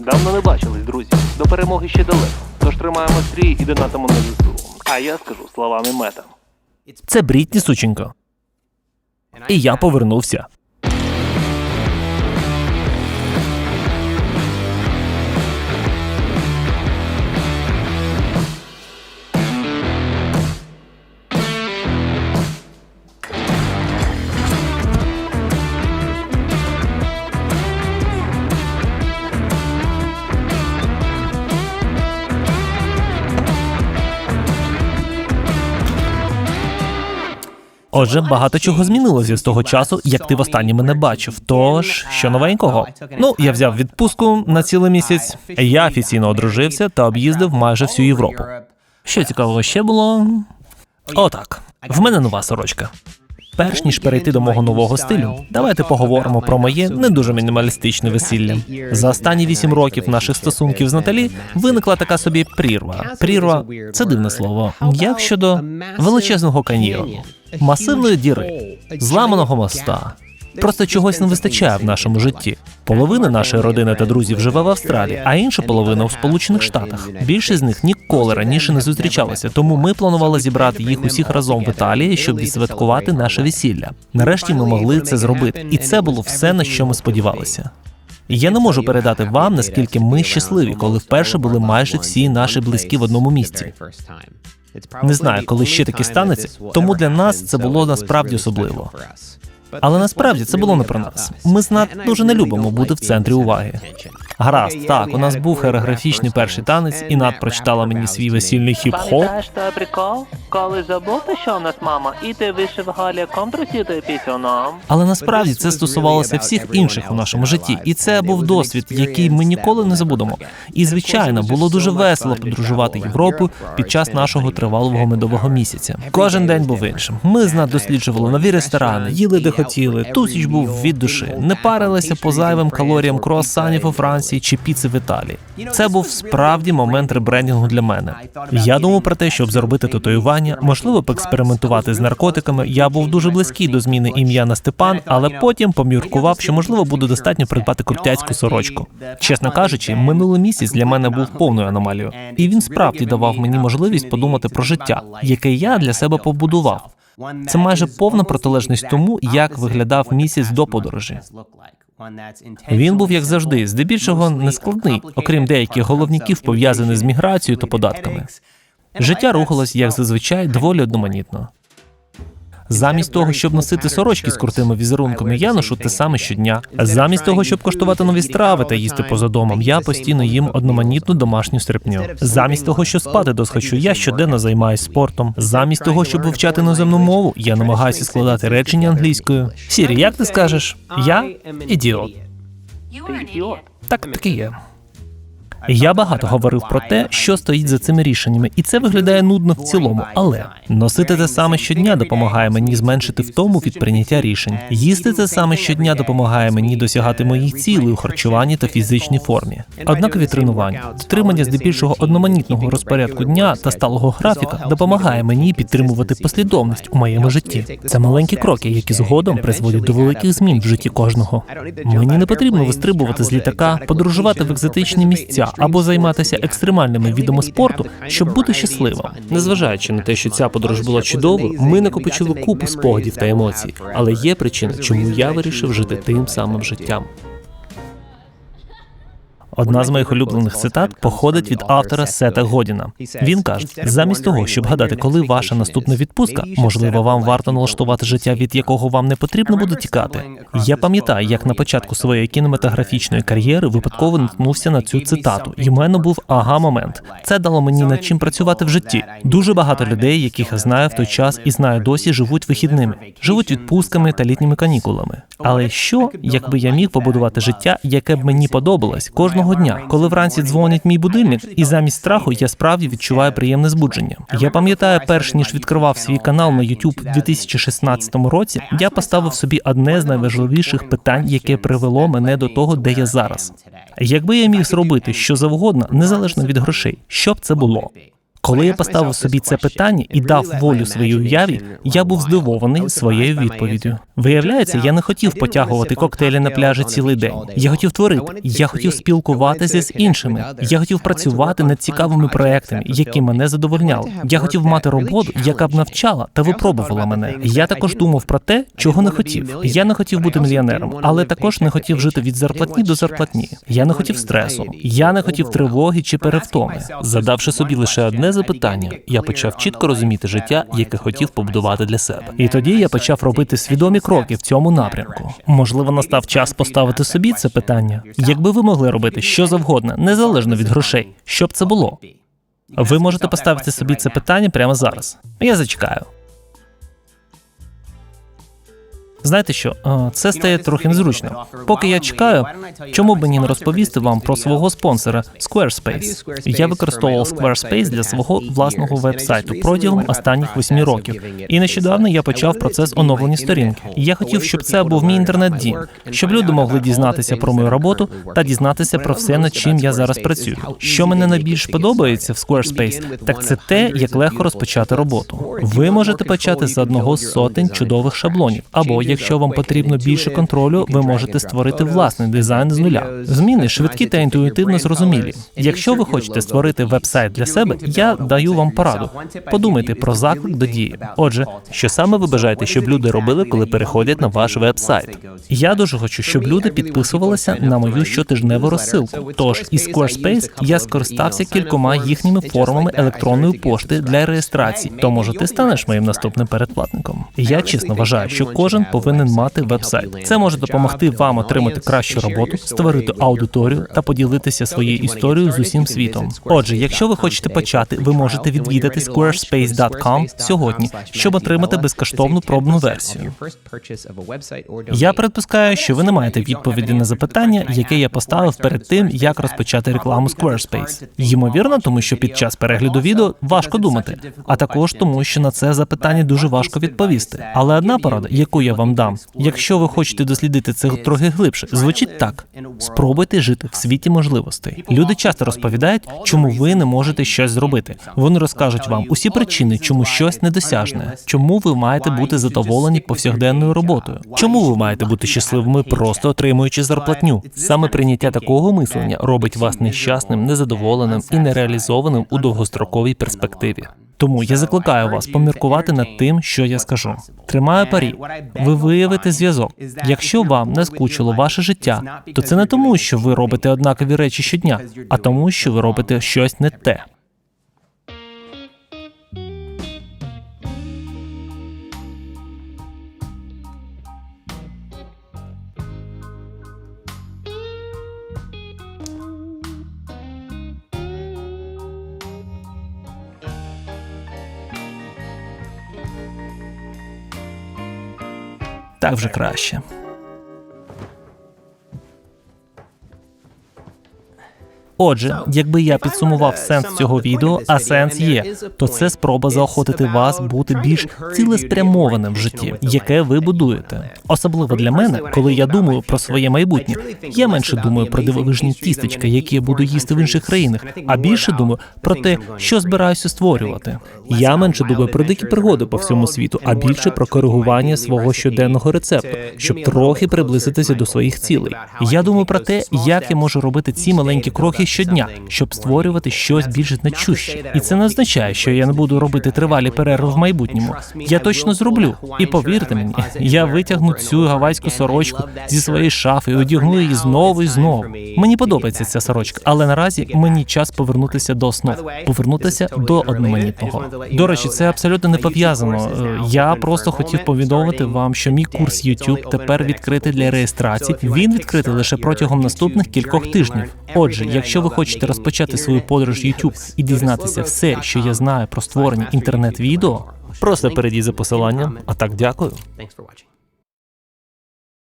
Давно не бачились, друзі. До перемоги ще далеко. Тож тримаємо стрій і донатимо на ЗСУ. А я скажу словами мета. Це Брітні сученько. І я повернувся. Отже, багато чого змінилося з того часу, як ти востаннє мене бачив. Тож, що новенького? Ну, я взяв відпустку на цілий місяць. Я офіційно одружився та об'їздив майже всю Європу. Що цікавого ще було? Отак. В мене нова сорочка. Перш ніж перейти до мого нового стилю, давайте поговоримо про моє не дуже мінімалістичне весілля. За останні вісім років наших стосунків з Наталі виникла така собі прірва. Прірва це дивне слово. Як щодо величезного каньйону, масивної діри, зламаного моста. Просто чогось не вистачає в нашому житті. Половина нашої родини та друзів живе в Австралії, а інша половина у Сполучених Штатах. Більшість з них ніколи раніше не зустрічалися, тому ми планували зібрати їх усіх разом в Італії, щоб відсвяткувати наше весілля. Нарешті ми могли це зробити, і це було все, на що ми сподівалися. І Я не можу передати вам, наскільки ми щасливі, коли вперше були майже всі наші близькі в одному місці. Не знаю, коли ще таке станеться, тому для нас це було насправді особливо. Але насправді це було не про нас. Ми з Нат дуже не любимо бути в центрі уваги. Гаразд, так, у нас був хореографічний перший танець, і Нат прочитала мені свій весільний хіп-хоп. Пам'ятаєш той прикол? Коли забути, що у нас мама, і ти вийшов галяком просити пісюном? Але насправді це стосувалося всіх інших у нашому житті, і це був досвід, який ми ніколи не забудемо. І звичайно, було дуже весело подорожувати Європу під час нашого тривалого медового місяця. Кожен день був іншим. Ми з Нат досліджували нові ресторани, їли де хотіли. Тусіч був від душі, не парилися по зайвим калоріям круасанів у Франції чи піци в Італії. Це був справді момент ребрендінгу для мене. Я думав про те, щоб зробити татуювання, можливо, поекспериментувати з наркотиками. Я був дуже близький до зміни ім'я на Степан, але потім поміркував, що можливо буде достатньо придбати крутяцьку сорочку. Чесно кажучи, минулий місяць для мене був повною аномалією, і він справді давав мені можливість подумати про життя, яке я для себе побудував. Це майже повна протилежність тому, як виглядав місяць до подорожі. Він був як завжди, здебільшого нескладний, окрім деяких головників, пов'язаних з міграцією та податками. Життя рухалось, як зазвичай, доволі одноманітно. Замість того, щоб носити сорочки з крутими візерунками, я ношу те саме щодня. Замість того, щоб коштувати нові страви та їсти поза домом, я постійно їм одноманітну домашню стряпню. Замість того, щоб спати досхочу, я щоденно займаюся спортом. Замість того, щоб вивчати іноземну мову, я намагаюся складати речення англійською. Сірі, як ти скажеш? Я ідіот. Так, таки є. Я багато говорив про те, що стоїть за цими рішеннями, і це виглядає нудно в цілому. Але носити те саме щодня допомагає мені зменшити втому від прийняття рішень. Їсти те саме щодня допомагає мені досягати моїх цілей у харчуванні та фізичній формі. Однакові тренування, дотримання здебільшого одноманітного розпорядку дня та сталого графіка допомагає мені підтримувати послідовність у моєму житті. Це маленькі кроки, які згодом призводять до великих змін в житті кожного. Мені не потрібно вистрибувати з літака, подорожувати в екзотичні місця або займатися екстремальними відами спорту, щоб бути щасливим. Незважаючи на те, що ця подорож була чудовою, ми накопичили купу спогадів та емоцій. Але є причина, чому я вирішив жити тим самим життям. Одна з моїх улюблених цитат походить від автора Сета Годіна. Він каже: замість того, щоб гадати, коли ваша наступна відпустка, можливо, вам варто налаштувати життя, від якого вам не потрібно буде тікати. Я пам'ятаю, як на початку своєї кінематографічної кар'єри випадково наткнувся на цю цитату, і в мене був ага момент. Це дало мені над чим працювати в житті. Дуже багато людей, яких я знаю в той час і знаю досі, живуть вихідними, живуть відпустками та літніми канікулами. Але що, якби я міг побудувати життя, яке б мені подобалось кожного дня, коли вранці дзвонить мій будильник, і замість страху я справді відчуваю приємне збудження. Я пам'ятаю, перш ніж відкривав свій канал на YouTube у 2016 році, я поставив собі одне з найважливіших питань, яке привело мене до того, де я зараз. Якби я міг зробити що завгодно, незалежно від грошей, що б це було? Коли я поставив собі це питання і дав волю своїй уяві, я був здивований своєю відповіддю. Виявляється, я не хотів потягувати коктейлі на пляжі цілий день. Я хотів творити, я хотів спілкуватися з іншими. Я хотів працювати над цікавими проектами, які мене задовольняли. Я хотів мати роботу, яка б навчала та випробувала мене. Я також думав про те, чого не хотів. Я не хотів бути мільйонером, але також не хотів жити від зарплатні до зарплатні. Я не хотів стресу, я не хотів тривоги чи перевтоми. Задавши собі лише одне запитання, я почав чітко розуміти життя, яке хотів побудувати для себе. І тоді я почав робити свідомі кроки в цьому напрямку. Можливо, настав час поставити собі це питання. Якби ви могли робити що завгодно, незалежно від грошей, що б це було? Ви можете поставити собі це питання прямо зараз. Я зачекаю. Знаєте що, е, це стає трохи незручно. Поки я чекаю, чому б мені не розповісти вам про свого спонсора Squarespace? Я використовував Squarespace для свого власного вебсайту протягом останніх восьми років. І нещодавно я почав процес оновлення сторінки. Я хотів, щоб це був мій інтернет-дім, щоб люди могли дізнатися про мою роботу та дізнатися про все, над чим я зараз працюю. Що мене найбільш подобається в Squarespace, так це те, як легко розпочати роботу. Ви можете почати з одного з сотень чудових шаблонів, або якщо вам потрібно більше контролю, ви можете створити власний дизайн з нуля. Зміни швидкі та інтуїтивно зрозумілі. Якщо ви хочете створити веб-сайт для себе, я даю вам пораду. Подумайте про заклик до дії. Отже, що саме ви бажаєте, щоб люди робили, коли переходять на ваш веб-сайт? Я дуже хочу, щоб люди підписувалися на мою щотижневу розсилку. Тож із Squarespace я скористався кількома їхніми формами електронної пошти для реєстрації. То може ти станеш моїм наступним передплатником. Я чесно вважаю, що кожен повинен мати веб-сайт. Це може допомогти вам отримати кращу роботу, створити аудиторію та поділитися своєю історією з усім світом. Отже, якщо ви хочете почати, ви можете відвідати squarespace.com сьогодні, щоб отримати безкоштовну пробну версію. Я припускаю, що ви не маєте відповіді на запитання, яке я поставив перед тим, як розпочати рекламу Squarespace. Ймовірно, тому що під час перегляду відео важко думати, а також тому, що на це запитання дуже важко відповісти. Але одна порада, яку я вам дам, якщо ви хочете дослідити це трохи глибше, звучить так: спробуйте жити в світі можливостей. Люди часто розповідають, чому ви не можете щось зробити. Вони розкажуть вам усі причини, чому щось недосяжне, чому ви маєте бути задоволені повсякденною роботою, чому ви маєте бути щасливими, просто отримуючи зарплатню. Саме прийняття такого мислення робить вас нещасним, незадоволеним і нереалізованим у довгостроковій перспективі. Тому я закликаю вас поміркувати над тим, що я скажу. Тримаю парі. Ви виявите зв'язок. Якщо вам не скучило ваше життя, то це не тому, що ви робите однакові речі щодня, а тому, що ви робите щось не те. Так вже краще. Отже, якби я підсумував сенс цього відео, а сенс є, то це спроба заохотити вас бути більш цілеспрямованим в житті, яке ви будуєте. Особливо для мене, коли я думаю про своє майбутнє. Я менше думаю про дивовижні тістечка, які я буду їсти в інших країнах, а більше думаю про те, що збираюся створювати. Я менше думаю про дикі пригоди по всьому світу, а більше про коригування свого щоденного рецепту, щоб трохи приблизитися до своїх цілей. Я думаю про те, як я можу робити ці маленькі кроки щодня, щоб створювати щось більш значуще. І це не означає, що я не буду робити тривалі перерви в майбутньому. Я точно зроблю. І повірте мені, я витягну цю гавайську сорочку зі своєї шафи і одягну її знову і знову. Мені подобається ця сорочка, але наразі мені час повернутися до основ, повернутися до одноманітного. До речі, це абсолютно не пов'язано. Я просто хотів повідомити вам, що мій курс YouTube тепер відкритий для реєстрації. Він відкритий лише протягом наступних кількох тижнів. Отже, якщо ви хочете розпочати свою подорож YouTube і дізнатися все, що я знаю про створення інтернет-відео, просто перейдіть за посиланням. А так дякую.